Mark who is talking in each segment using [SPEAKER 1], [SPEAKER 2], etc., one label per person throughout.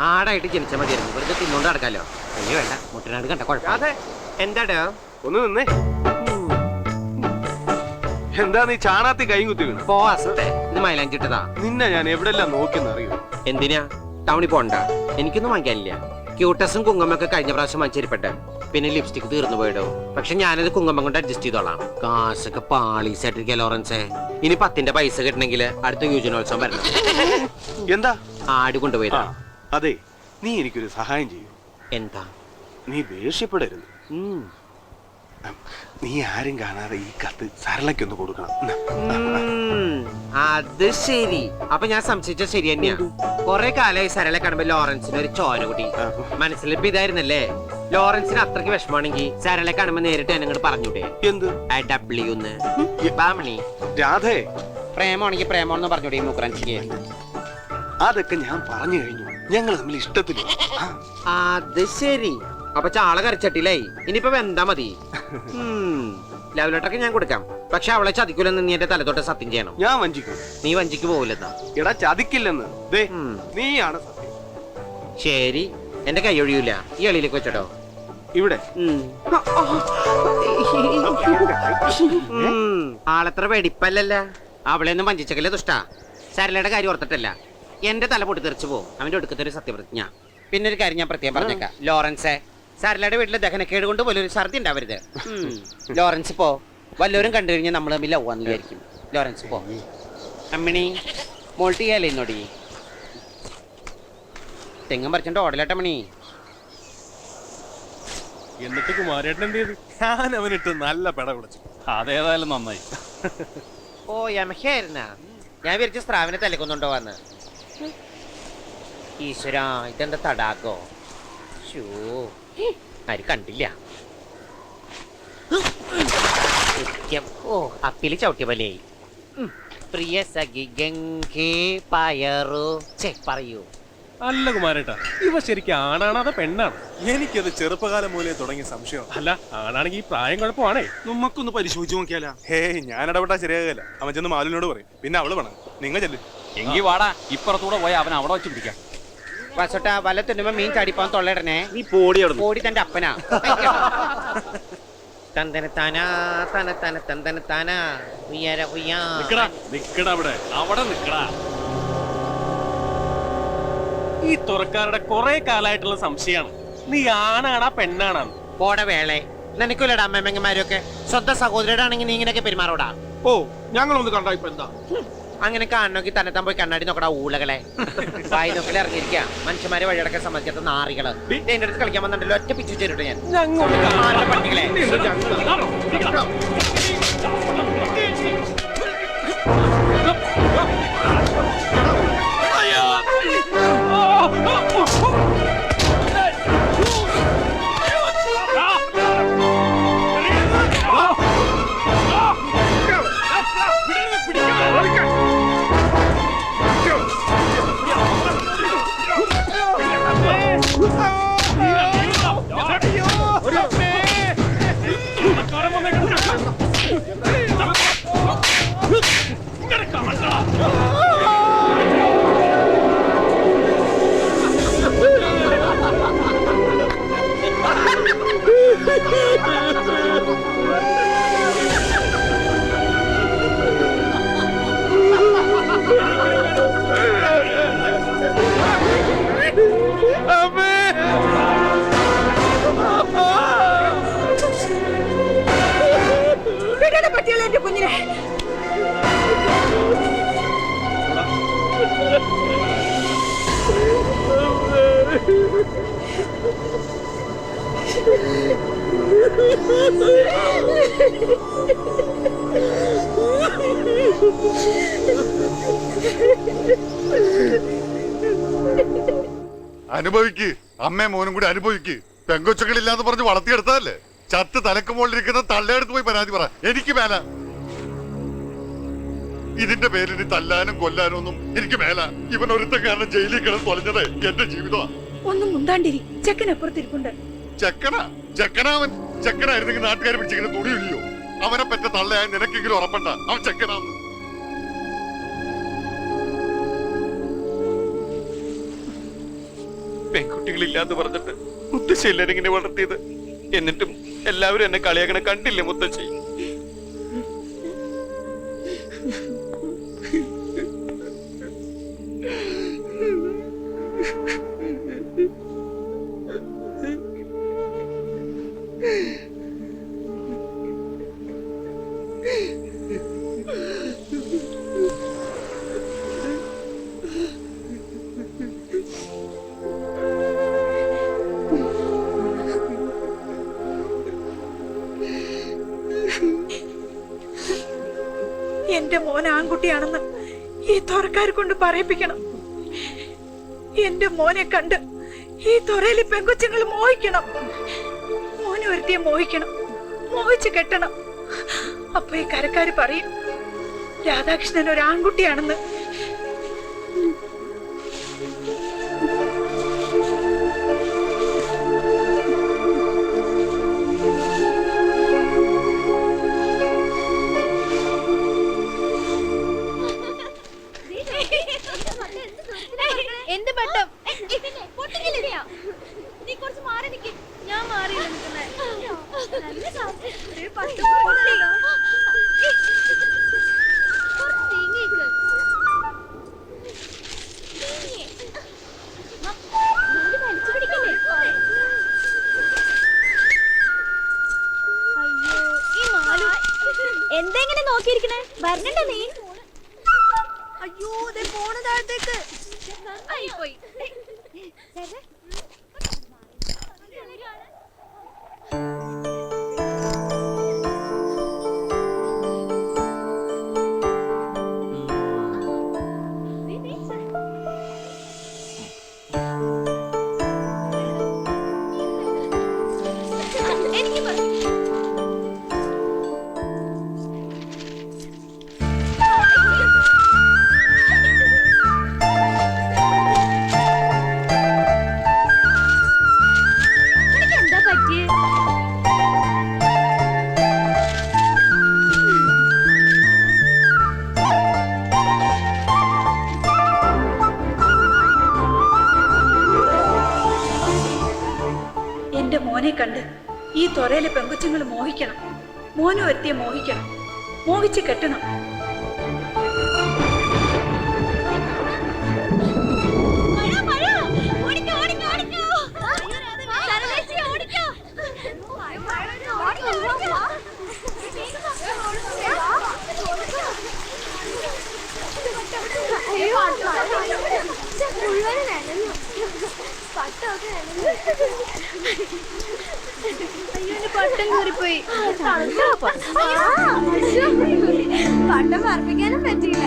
[SPEAKER 1] ആടായിട്ട് ജനിച്ച മതിയായിരുന്നു. വെറുതെ തിന്നുകൊണ്ട് നടക്കാലോ. അയ്യോ വേണ്ട. മുട്ടനാട് കണ്ട കുഴപ്പമില്ല.
[SPEAKER 2] അതെ
[SPEAKER 1] എന്താടോ?
[SPEAKER 2] ഒന്ന് നിന്നേ. എന്താ നീ ചാണാത്തി കൈ കുത്തി വീണ
[SPEAKER 1] പോ അസത്തെ ഇത് മൈലാഞ്ചിട്ടതാ.
[SPEAKER 2] നിന്നെ ഞാൻ എവിടെല്ലാം നോക്കിയെന്ന് അറിയോ?
[SPEAKER 1] എന്തിനാ? ടൗണിൽ പോണ്ട. എനിക്കൊന്നും വാങ്ങിക്കാനില്ല. ക്യൂട്ടസും കുങ്കുമൊക്കെ കഴിഞ്ഞ പ്രാവശ്യം വാങ്ങിച്ചിരിപ്പട്ടെ പിന്നെ ലിപ്സ്റ്റിക് തീർന്നു പോയിടോ. പക്ഷെ ഞാനത് കുങ്കുമം കൊണ്ട് അഡ്ജസ്റ്റ് ചെയ്തോളാം. കാശൊക്കെ പാളീസായിട്ടിരിക്കുക ലോറൻസേ. ഇനി പത്തിന്റെ പൈസ കിട്ടണമെങ്കിൽ അടുത്ത യുവജനോത്സവം വരണം.
[SPEAKER 2] എന്താ?
[SPEAKER 1] ആടി കൊണ്ടുപോയതാ.
[SPEAKER 2] അതെ നീ എനിക്കൊരു സഹായം ചെയ്യൂ.
[SPEAKER 1] എന്താ?
[SPEAKER 2] നീ ദേഷ്യപ്പെടരുത്. നീ ആരും കാണാതെ ഈ കത്ത് സരളയ്ക്കൊന്ന് കൊടുക്കണം.
[SPEAKER 1] അത് ശരി. അപ്പൊ ഞാൻ സംശയിച്ച ശരി തന്നെയാ. കൊറേ കാലമായി സരള കാണുമ്പോ ലോറൻസിന് ഒരു ചോര കൂടി. മനസ്സിലിപ്പോ ഇതായിരുന്നല്ലേ? ലോറൻസിന് അത്രയ്ക്ക് വിഷമാണെങ്കിൽ സരളെ കാണുമ്പോ നേരിട്ട് എന്നെ ഇങ്ങോട്ട് പറഞ്ഞൂടെ?
[SPEAKER 2] എന്ത്?
[SPEAKER 1] ഡബ്ല്യു ബാമണി
[SPEAKER 2] രാധേ.
[SPEAKER 1] പ്രേമാണെങ്കിൽ പ്രേമോന്ന് പറഞ്ഞൂടെ ഈ മുക്രാൻസിക്ക്
[SPEAKER 2] അതൊക്കെ ഞാൻ പറഞ്ഞു കഴിഞ്ഞു. ഞങ്ങൾ തമ്മിൽ ഇഷ്ടത്തിൽ.
[SPEAKER 1] അത് ശരി. അപ്പൊ ചാള കരച്ചട്ടില്ലേ? ഇനിയിപ്പോ വെന്താ മതി. ലവ് ലെറ്ററൊക്കെ ഞാൻ കൊടുക്കാം. പക്ഷെ അവളെ ചതിക്കൂലെന്ന് നീ എന്റെ തലത്തോട്ട് സത്യം ചെയ്യണം.
[SPEAKER 2] ഞാൻ വഞ്ചിക്കും.
[SPEAKER 1] നീ വഞ്ചിക്ക് പോവില്ലെന്നാ
[SPEAKER 2] എടാ ചതിക്കില്ലെന്ന്. ദേ നീയാണ് സത്യം.
[SPEAKER 1] ശരി. എന്റെ കൈ ഒഴിയൂല. ഈ എളിയിലേക്ക് വെച്ചോ
[SPEAKER 2] ഇവിടെ.
[SPEAKER 1] ആളെത്ര വെടിപ്പല്ലല്ല. അവളെ ഒന്നും വഞ്ചിച്ചക്കല്ലേ ദുഷ്ട. സരലയുടെ കാര്യം ഓർത്തിട്ടല്ല. എന്റെ തല പൊട്ടി തെറിച്ചു പോകും അവന്റെ ഒടുക്കത്തെ ഒരു സത്യപ്രതിജ്ഞ. പിന്നെ ഒരു കാര്യം ഞാൻ പ്രത്യേകം പറഞ്ഞേക്കാം. ലോറൻസേ സരലയുടെ വീട്ടിലെ ദഹനക്കേട് കൊണ്ട് പോലൊരു ഛർദി ഉണ്ടാവരുത്. ഉം. ലോറൻസ് പോ. വല്ലവരും കണ്ടു കഴിഞ്ഞാൽ നമ്മൾ തമ്മിൽ ലവാന്ന് വിചാരിക്കും ലോറൻസ് പോ. അമ്മിണി മോൾട്ട് ചെയ്യാലേ ഇന്നോടി തെങ്ങും പറിച്ചിട്ട് ഓടലട്ടമ്മണി
[SPEAKER 3] എന്നിട്ട് കുമാരേട്ടൻ എന്ത് ചെയ്തു? ഞാൻ അവനിട്ട് നല്ല പെട കുടിച്ചു. അതേതായാലും നന്നായി.
[SPEAKER 1] ഓ യമഹയായിരുന്ന ഞാൻ വിചാരിച്ച സ്രാവിനെ തലക്കൊന്നുണ്ടോ വന്ന് ഈശ്വരാ ഇതെന്താ തടാകോ? ഷൂ ആരും കണ്ടില്ല. സത്യം. ഓ അപ്പിൽ ചവിട്ടിയ പോലെയായി. പ്രിയ സഖി ഗംഗേ പയറു. ചേ പറയൂ.
[SPEAKER 3] അല്ല കുമാരേട്ടാ ഇവ ശരിക്കും ആണാണോ അതോ പെണ്ണാണ്?
[SPEAKER 4] എനിക്കത് ചെറുപ്പകാലം മൂലേ തുടങ്ങിയ സംശയം.
[SPEAKER 3] അല്ല ആണാണെങ്കിൽ ഈ പ്രായം കുഴപ്പമാണേ.
[SPEAKER 4] നമുക്കൊന്ന് പരിശോധിച്ച് നോക്കിയാലോ? ഹേ ഞാൻ ഇടപെട്ടാ ശരിയാകില്ല അവൻ ചെന്ന് മാലിനോട് പറയും. പിന്നെ അവൾ വേണം നിങ്ങൾ ചെല്ല്.
[SPEAKER 5] എങ്കി വാടാ. ഇപ്പുറത്തൂടെ പോയി അവൻ അവിടെ വെച്ച് പിടിക്കാം.
[SPEAKER 1] വസോട്ട വല തിന്നുമ്പോ മീൻ ചടിപ്പാൻ തൊള്ളയിടണേ.
[SPEAKER 2] നീ പോടി അവിടെ
[SPEAKER 1] പോടി തന്റെ അപ്പനാ. തന്തന താനാ തന തന തന്തന താനാ ഉയര ഉയ്യാ.
[SPEAKER 3] നിക്കടാ നിക്കടാ അവിടെ. അവിടെ നിക്കടാ. ഈ തുറക്കാരുടെ കുറെ കാലായിട്ടുള്ള സംശയമാണ്. നീ ആണാണാ പെണ്ണാണാന്ന്
[SPEAKER 1] പോടെ വേളെ. നിനക്കില്ലടാ അമ്മമ്മങ്ങന്മാരൊക്കെ സ്വന്തം സഹോദരടാണെങ്കിൽ ആണെങ്കിൽ നീ ഇങ്ങനെയൊക്കെ പെരുമാറോടാ.
[SPEAKER 2] ഓ ഞങ്ങളൊന്ന് കണ്ടാ ഇപ്പൊ എന്താ?
[SPEAKER 1] അങ്ങനെ കാണണമെങ്കിൽ തന്നെ താൻ പോയി കണ്ണാടി നോക്കടാ ഊളകളെ വായി നോക്കൽ ഇറങ്ങിയിരിക്കുക മനുഷ്യന്മാരെ വഴിയടക്കാൻ സമ്മതിക്കാത്ത നാറികൾ. എന്റെ അടുത്ത് കളിക്കാൻ വന്നിട്ടുണ്ടല്ലോ. ഒറ്റ പിച്ചു ചേരിട്ട് ഞാൻ. പട്ടികളെ
[SPEAKER 6] വിടണ പട്ടികളെ എന്റെ കുഞ്ഞിനെ.
[SPEAKER 7] അനുഭവിക്ക്. അമ്മയും മോനും കൂടി അനുഭവിക്ക്. പെങ്കൊച്ചുകളില്ലാന്ന് പറഞ്ഞ് വളർത്തിയെടുത്തതല്ലേ? ചത്ത് തലക്കുമോളിരിക്കുന്ന തള്ളയെടുത്ത് പോയി പരാതി പറ. എനിക്ക് മേല. ഇതിന്റെ പേരിൽ തല്ലാനും കൊല്ലാനും ഒന്നും എനിക്ക് മേല. ഇവൻ ഒരുത്ത കാരണം ജയിലിൽ കിടന്ന് തൊലഞ്ഞത് എന്റെ ജീവിതമാണ്
[SPEAKER 6] ഒന്നും മുണ്ടാണ്ടിരി. ചെക്കൻ അപ്പുറത്തിരിപ്പുണ്ട്.
[SPEAKER 7] ചെക്കനാ? ചെക്കനാവൻ ചെക്കനായിരുന്നെങ്കിൽ നാട്ടുകാർ പിടിച്ചിങ്ങനെ തുണിയില്ലയോ? അവനെ പറ്റ തള്ളയായ നിനക്കെങ്കിലും ഉറപ്പണ്ട? അവൻ ചെക്കനാന്ന്
[SPEAKER 8] പെൺകുട്ടികളില്ലാന്ന് പറഞ്ഞിട്ട് മുത്തശ്ശി എല്ലാരും ഇങ്ങനെ വളർത്തിയത്? എന്നിട്ടും എല്ലാവരും എന്നെ കളിയാക്കണ കണ്ടില്ലേ മുത്തശ്ശി
[SPEAKER 6] മോൻ ഈ തുറക്കാരെ കൊണ്ട് പറയിപ്പിക്കണം. എന്റെ മോനെ കണ്ട് ഈ തുറയിലെ പെങ്കൊച്ചുങ്ങൾ മോഹിക്കണം. മോനെ ഒരുത്തിയെ മോഹിക്കണം. മോഹിച്ച് കെട്ടണം. അപ്പൊ ഈ കരക്കാര് പറയും രാധാകൃഷ്ണൻ ഒരു ആൺകുട്ടിയാണെന്ന്.
[SPEAKER 9] എന്ത് അയ്യോ പോണ താഴത്തേക്ക്. പോയി
[SPEAKER 6] എന്റെ മോനെ കണ്ട് ഈ തൊരയിലെ പെങ്കുച്ചങ്ങൾ മോഹിക്കണം. മോനു ഒരുത്തിയെ മോഹിക്കണം. മോഹിച്ച് കെട്ടണം.
[SPEAKER 9] ഉള്ളവരെ മഴ പട്ടം കീറിപ്പോയി. പട്ടം. പറപ്പിക്കാനും പറ്റിയില്ല.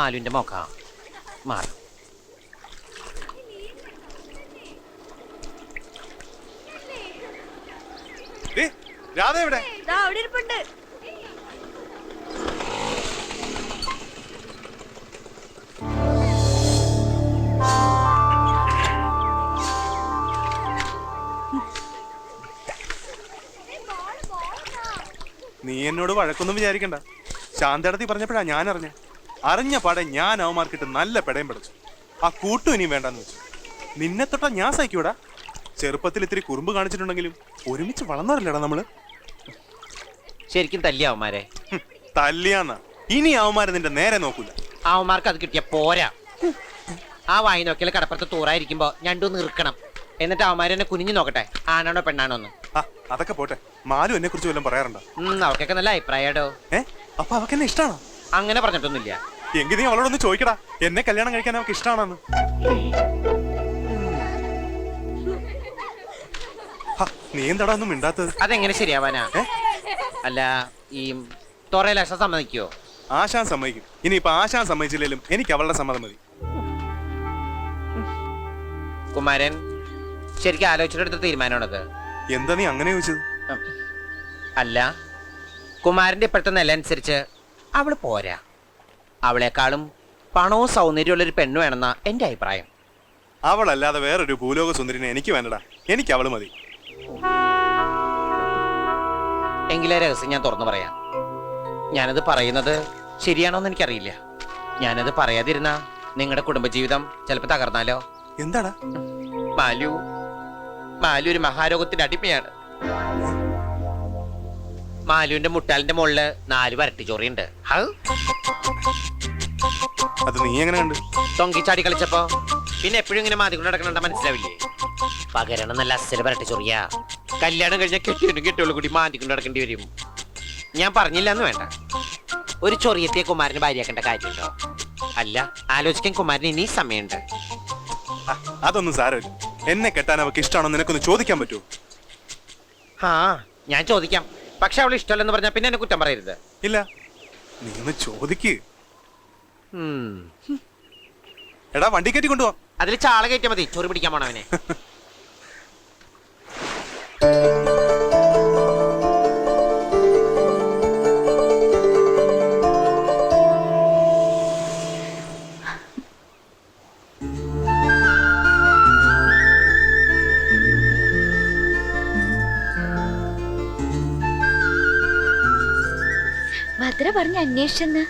[SPEAKER 1] മാലുവിന്റെ മോക്ക മാറും.
[SPEAKER 4] ദേ, രാധ എവിടെ?
[SPEAKER 9] ദാ അവിടെ ഇരിപ്പുണ്ട്.
[SPEAKER 4] നീ എന്നോട് വഴക്കൊന്നും വിചാരിക്കണ്ട. ശാന്തടത്തി പറഞ്ഞപ്പോഴാ ഞാൻ അറിഞ്ഞ അറിഞ്ഞ പാടെ ഞാൻ അവന്മാർക്കിട്ട് നല്ല പെടയും പഠിച്ചു ആ കൂട്ടും ഇനിയും വേണ്ടെന്ന് വെച്ചു. നിന്നെ തൊട്ടാ ഞാൻ സഹിക്കൂടാ. ചെറുപ്പത്തിൽ ഇത്തിരി കുറുമ്പ് കാണിച്ചിട്ടുണ്ടെങ്കിലും ഒരുമിച്ച് വളർന്നവരല്ലേടാ നമ്മൾ?
[SPEAKER 1] ശരിക്കും തല്ലി അവന്മാരെ.
[SPEAKER 4] ഹും, ഇനി അവന്മാര് നിന്റെ നേരെ നോക്കൂല.
[SPEAKER 1] അവന്മാർക്ക് അത് കിട്ടിയ പോരാ. ആ വായി നോക്കിയാൽ കടപ്പുറത്ത് തൂറായിരിക്കുമ്പോ ഞണ്ടു നിർക്കണം എന്നിട്ട് അവന്മാർ എന്നെ കുനിഞ്ഞു നോക്കട്ടെ ആണാണോ പെണ്ണാണോ എന്ന്.
[SPEAKER 4] ആ അതൊക്കെ പോട്ടെ. മാലു എന്നെ കുറിച്ച് വല്ലതും പറയാറുണ്ടോ?
[SPEAKER 1] അവക്കൊക്കെ അവർക്കൊക്കെ നല്ല അഭിപ്രായടോ.
[SPEAKER 4] ഏ അപ്പൊ അവക്കെന്നെ ഇഷ്ടമാണോ ഇഷ്ടാണോ?
[SPEAKER 1] അങ്ങനെ പറഞ്ഞിട്ടൊന്നുമില്ല.
[SPEAKER 4] എങ്കിൽ നീ അവളോടൊന്ന് ചോദിക്കടാ. എന്നെ കല്യാണം കഴിക്കാൻ അവൾക്ക് ഇഷ്ടമാണെന്ന് നീ എന്താടാ ഒന്നും മിണ്ടാത്തത്?
[SPEAKER 1] അതെങ്ങനെ ശരിയാവാനാ? അല്ല ഈ തൊറയിൽ ആശ സമ്മതിക്കോ?
[SPEAKER 4] ആശാൻ സമ്മതിക്കും. ഇനി ഇപ്പൊ ആശാൻ സമ്മതിച്ചില്ലെങ്കിലും എനിക്ക് അവളുടെ സമ്മതം മതി.
[SPEAKER 1] കുമാരൻ ശരിക്കും ആലോചിച്ചിട്ടെടുത്ത തീരുമാനമാണത്.
[SPEAKER 4] എന്താ നീ അങ്ങനെ ചോദിച്ചത്?
[SPEAKER 1] അല്ല കുമാരന്റെ ഇപ്പോഴത്തെ നില അനുസരിച്ച് അവൾ പോരാ. അവളെക്കാളും പണവും സൗന്ദര്യമുള്ള ഒരു പെണ്ണ് വേണമെന്ന എന്റെ അഭിപ്രായം.
[SPEAKER 4] അവളല്ലാതെ വേറൊരു ഭൂലോക സുന്ദരിനെ എനിക്ക് വേണ്ടടാ. എനിക്ക് അവൾ മതി.
[SPEAKER 1] എങ്കിലേ രഹസ്യം ഞാൻ തുറന്നു പറയാം. ഞാനത് പറയുന്നത് ശരിയാണോന്ന് എനിക്കറിയില്ല. ഞാനത് പറയാതിരുന്ന നിങ്ങളുടെ കുടുംബജീവിതം ചിലപ്പോൾ തകർന്നാലോ?
[SPEAKER 4] എന്താടാ?
[SPEAKER 1] മാലു. മാലു ഒരു മഹാരോഗത്തിന്റെ അടിമയാണ്. മാലുവിന്റെ മുട്ടാലിന്റെ മുകളിൽ നാല് വരട്ടി ചോറിയുണ്ട്
[SPEAKER 4] അത് നീ എങ്ങനെ കണ്ട്
[SPEAKER 1] തൊങ്കിച്ചാടി കളിച്ചപ്പോ പിന്നെ എപ്പോഴും ഇങ്ങനെ മാതി കൊണ്ട് നടക്കണ മനസ്സിലാവില്ലേ? പകരണം നല്ല അസൽ വരട്ടി ചൊറിയ കല്യാണം കഴിഞ്ഞാൽ കെട്ടിയും കെട്ടിയോളും കൂടി മാതി കൊണ്ട് നടക്കേണ്ടി വരും. ഞാൻ പറഞ്ഞില്ല എന്ന് വേണ്ട. ഒരു ചൊറിയത്തെ കുമാരന് ഭാര്യയാക്കേണ്ട കാര്യമുണ്ടോ? അല്ല ആലോചിക്കാൻ കുമാരന് ഇനി സമയമുണ്ട്.
[SPEAKER 4] അതൊന്നും സാരമില്ല. എന്നെ കെട്ടാൻ അവക്ക് ഇഷ്ടമാണോ നിനക്കൊന്ന് ചോദിക്കാൻ പറ്റുമോ?
[SPEAKER 1] ആ ഞാൻ ചോദിക്കാം. പക്ഷെ അവൾ ഇഷ്ടമല്ലെന്ന് പറഞ്ഞാൽ പിന്നെ എന്നെ കുറ്റം പറയരുത്.
[SPEAKER 4] ഇല്ല. നീ ഒന്ന് ചോദിക്ക്. എടാ വണ്ടി കയറ്റി കൊണ്ടുപോവാ
[SPEAKER 1] അതിൽ ചാള കയറ്റിയാൽ മതി. ചൊറി പിടിക്കാൻ പോണവനെ
[SPEAKER 10] അന്വേഷിച്ചെന്ന്.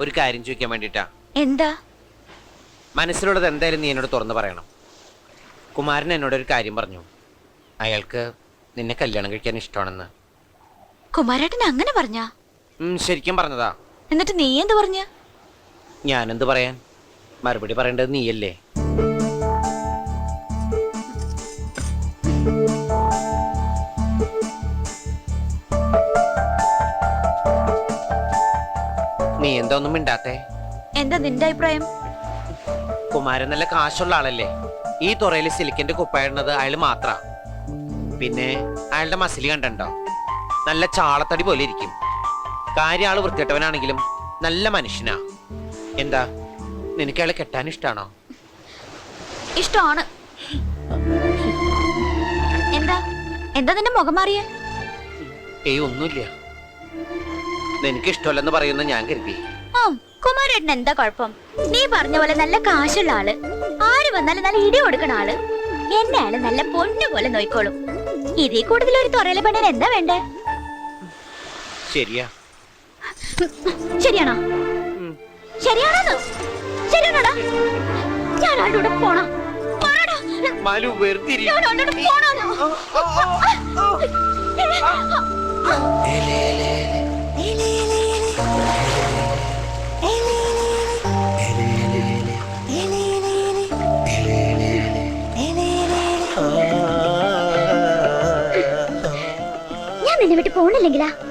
[SPEAKER 1] ഒരു കാര്യം ചോദിക്കാൻ വേണ്ടിട്ടാ.
[SPEAKER 10] എന്താ?
[SPEAKER 1] മനസ്സിലുള്ളത് എന്തായാലും നീ എന്നോട് തുറന്നു പറയണം. കുമാരൻ എന്നോട് ഒരു കാര്യം പറഞ്ഞു. അയാൾക്ക് നിന്നെ കല്യാണം കഴിക്കാൻ ഇഷ്ടമാണെന്ന്.
[SPEAKER 10] കുമാരേട്ടൻ അങ്ങനെ പറഞ്ഞ?
[SPEAKER 1] ശരിക്കും പറഞ്ഞതാ.
[SPEAKER 10] എന്നിട്ട് നീ എന്ത് പറഞ്ഞ?
[SPEAKER 1] ഞാനെന്ത് പറയാൻ? മറുപടി പറയേണ്ടത് നീയല്ലേ? ഒന്നും മിണ്ടാത്തെ?
[SPEAKER 10] എന്താ നിന്റെ അഭിപ്രായം?
[SPEAKER 1] കുമാരൻ നല്ല കാശുള്ള ആളല്ലേ. ഈ തുറയിൽ സിലിക്കന്റെ കുപ്പായിടുന്നത് അയാൾ മാത്ര. പിന്നെ അയാളുടെ മസിലി കണ്ടോ നല്ല ചാളത്തടി പോലെ ഇരിക്കും. കാര്യം ആൾ വൃത്തിയിട്ടവനാണെങ്കിലും നല്ല മനുഷ്യനാ. എന്താ? നിനക്ക് അയാളെ കെട്ടാൻ ഇഷ്ടാണോ?
[SPEAKER 10] ഇഷ്ടമാണ്. എന്താ? എന്താ നിന്റെ മുഖം മാറിയ?
[SPEAKER 1] ഏയ് ഒന്നുമില്ല. നിനക്ക് ഇഷ്ടമല്ലെന്ന് പറയുന്ന ഞാൻ കരുതി.
[SPEAKER 10] ആ കുമാരേട്ടൻ എന്താ കുഴപ്പം? നീ പറഞ്ഞ പോലെ നല്ല കാശുള്ള ആൾ. ആര് വന്നാലും നല്ല ഇടി കൊടുക്കണ ആൾ. എന്നെ ആൾ നല്ല പൊന്നു പോലെ നോയിക്കോളും. ഇതിൽ കൂടുതൽ ഒരു തുറയിലെ പെണ്ണിന് എന്താ വേണ്ടേ?
[SPEAKER 1] ശരിയാ.
[SPEAKER 10] ശരിയാണോ? ശരിയാണോ ശരിയാണോടാ? ഞാൻ ആളുടെ കൂടെ പോണോ.
[SPEAKER 1] മാലു വെറുതെ ഇരി.
[SPEAKER 10] ഞാൻ